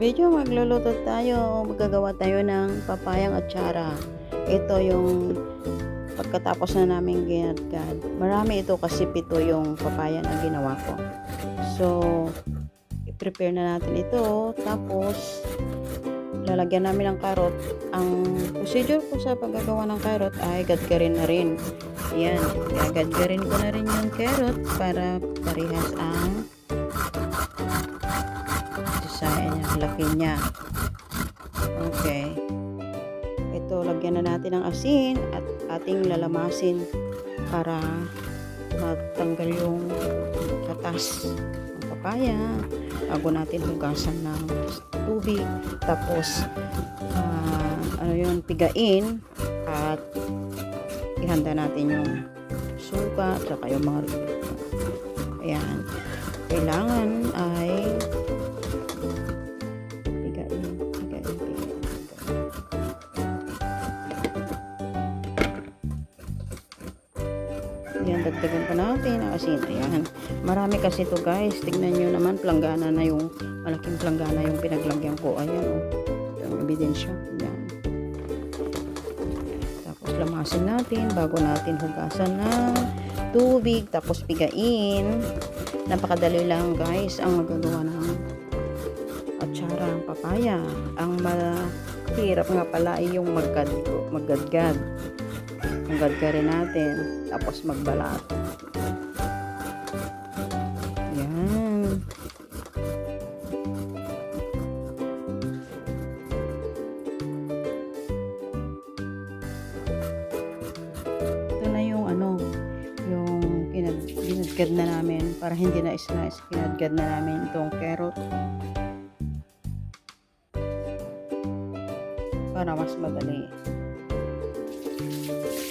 Medyo magluluto tayo, magagawa tayo ng papayang atsara. Ito yung pagkatapos na namin ginadgad. Marami ito kasi pito yung papaya na ginawa ko. So, i-prepare na natin ito. Tapos, lalagyan namin ng carrot. Ang procedure ko sa paggagawa ng carrot ay gadgarin na rin. Yan, gagadgarin ko na rin yung carrot para parehas ang design niya, laki niya. Okay. Ito, lagyan na natin ng asin at ating lalamasin para matanggal yung katas ng papaya bago natin hugasan ng tubig tapos ah, ano yun, pigain at ihanda natin yung suka at saka yung mga ayan kailangan ay Yan, dagdagan pa natin ang asin. Ayan. Marami kasi to guys. Tignan nyo naman, planggana na yung, malaking planggana yung pinaglagyan ko. Ayan o. Oh. Yung ebidensya. Ayan. Tapos lamasin natin bago natin hugasan ng tubig. Tapos pigain. Napakadali lang guys ang magagawa ng atsara ang papaya. Ang mahirap nga pala ay yung magad maggadgad. Maggadgarin natin. Tapos magbalat. Yan. Ito na yung ano, yung kinad, kinadgad na namin para hindi na slice. Kinadgad na namin itong carrot. Para mas madali.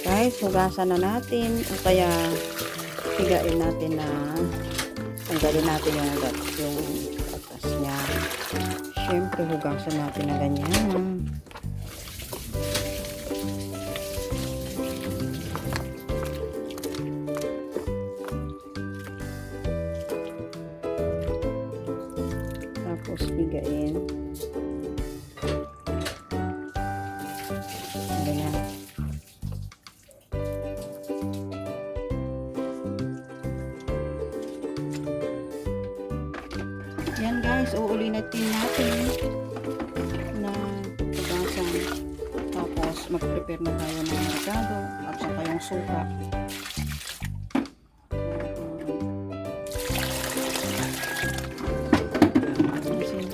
Guys, hugasan na natin o kaya pigain natin na tanggalin natin yung ugat, yung atas niya. Siyempre, hugasan natin na ganyan. Tapos, pigain. Uulitin natin na pagasan. Tapos mag-prepare na tayo ng mercado at saka yung suka.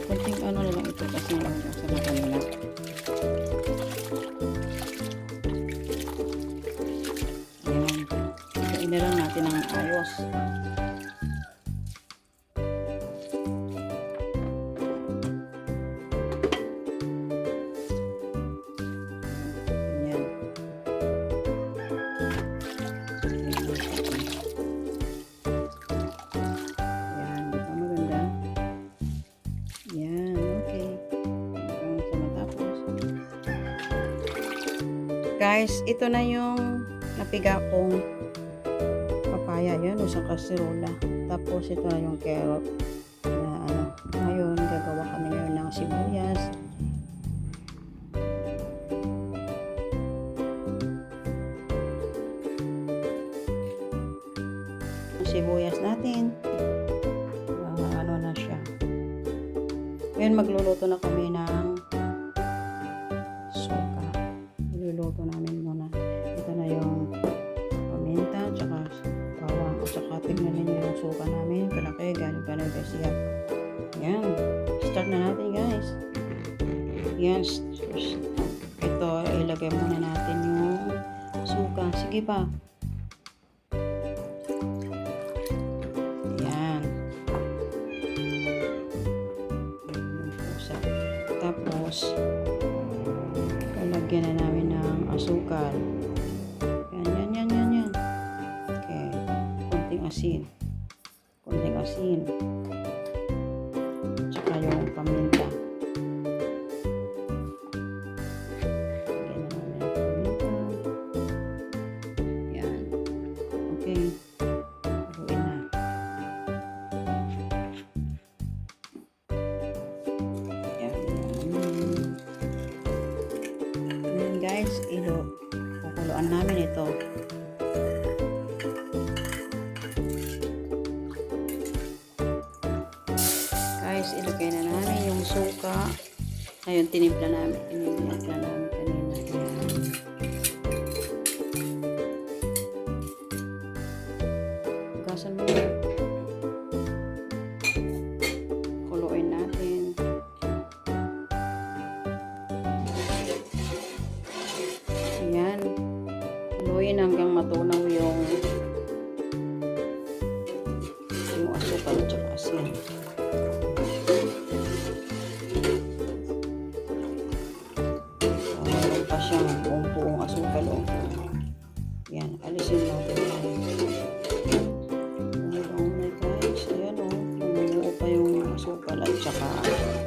Konting ano na Guys, ito na yung napiga kong papaya. Yan, isang kaserola. Tapos ito na yung carrot. Na, ano, ngayon, gagawa kami ngayon ng sibuyas. Sibuyas natin. Ah, ano na siya. Ngayon magluluto na kami ng ninyo yung suka namin. Kalaki, galing pa na siya. Yan. Start na natin guys. Yan. Ito, ilagay muna natin yung suka. Sige pa. Yan. Tapos, lalagyan na namin ng asukal. Yan, yan, yan, yan, yan. Okay. Kunting asin. Asin. Tsaka yung paminta. Yan. Okay. Na namin yung suka. Ayun, tinimpla namin. Tinimpla namin kanina. Ayan. Gasan mo yun. Kuluin natin. Ayan. Kuluin hanggang matunaw yung yung asukal at saka asin. Asukal at saka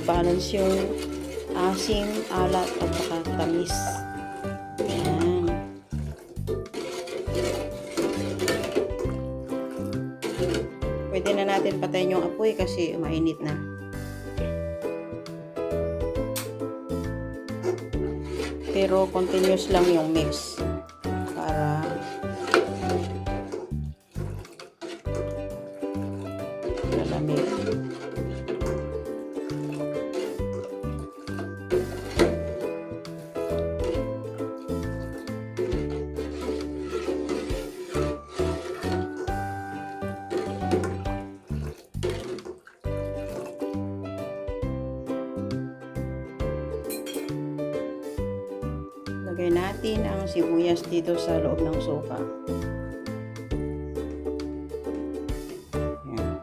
Para mag-balance yung asim, alat, at saka tamis. Ayan. Pwede na natin patayin yung apoy kasi mainit na. Pero continuous lang yung mix Lagay natin ang sibuyas dito sa loob ng sopa. Ayan.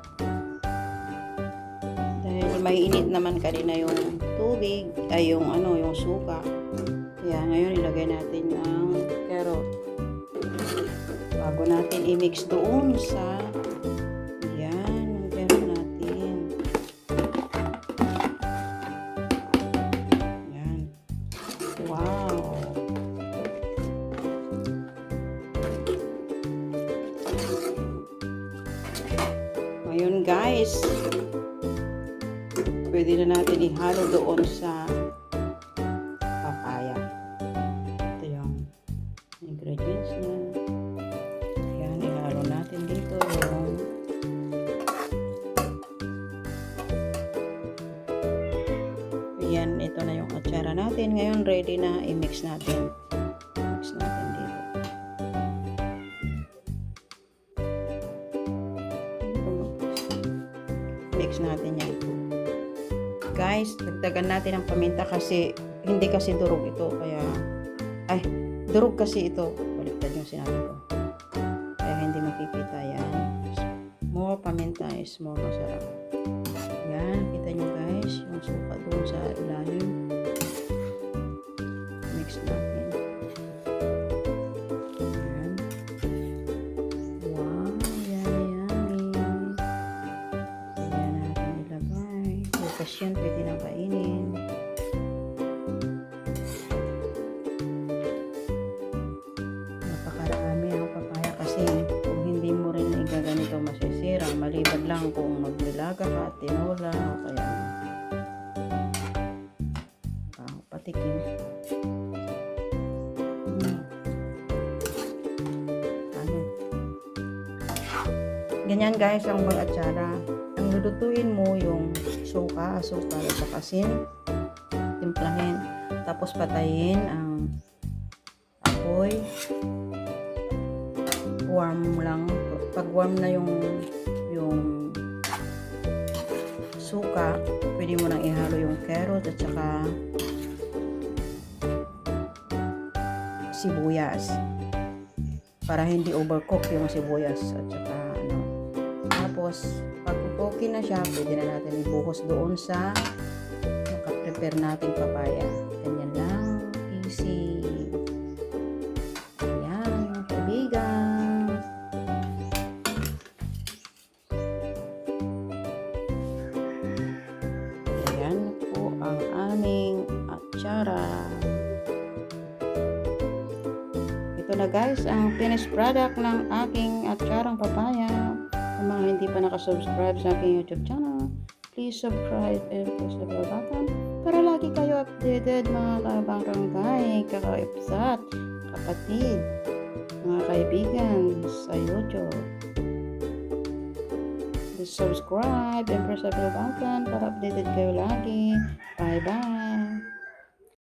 Dahil mainit naman kanina yung tubig, ay yung ano, yung suka. Kaya ngayon ilagay natin ang carrot. Bago natin i-mix doon sa pwede na natin ihalo doon sa papaya. Ito yung ingredients niya. Ayan, ihalo natin dito yung Ayan, ito na yung atsara natin. Ngayon, ready na i-mix natin. Mix natin dito. Mix natin yan. Guys, dagdagan natin ang paminta kasi hindi kasi durog ito. Kaya, ay, durog kasi ito. Baliktad yung sinabi ko. Kaya hindi makikita yan. More paminta is more masarap. Yan, kita nyo guys, yung suka doon sa ilalim. Mix natin. Lang kung maglilaga ka tinola o kaya ah, patikim. Hmm. Ganyan guys ang mag-atsara. Ang lulutuin mo yung suka, asukal at asin. Timplahin. Tapos patayin ang apoy. warm lang. Pag warm na yung suka, pwede mo nang ihalo yung carrot at saka sibuyas para hindi overcook yung sibuyas at saka ano. Tapos, pag okay na siya, pwede na natin ibuhos doon sa nakaprepare nating papaya. Guys, ang finished product ng aking atsarang papaya. Sa mga hindi pa nakasubscribe sa aking YouTube channel, please subscribe and press the bell button para lagi kayo updated mga kabarangay, kakaipsat, kapatid, mga kaibigan sa YouTube. Please subscribe and press the bell button para updated kayo lagi. Bye-bye!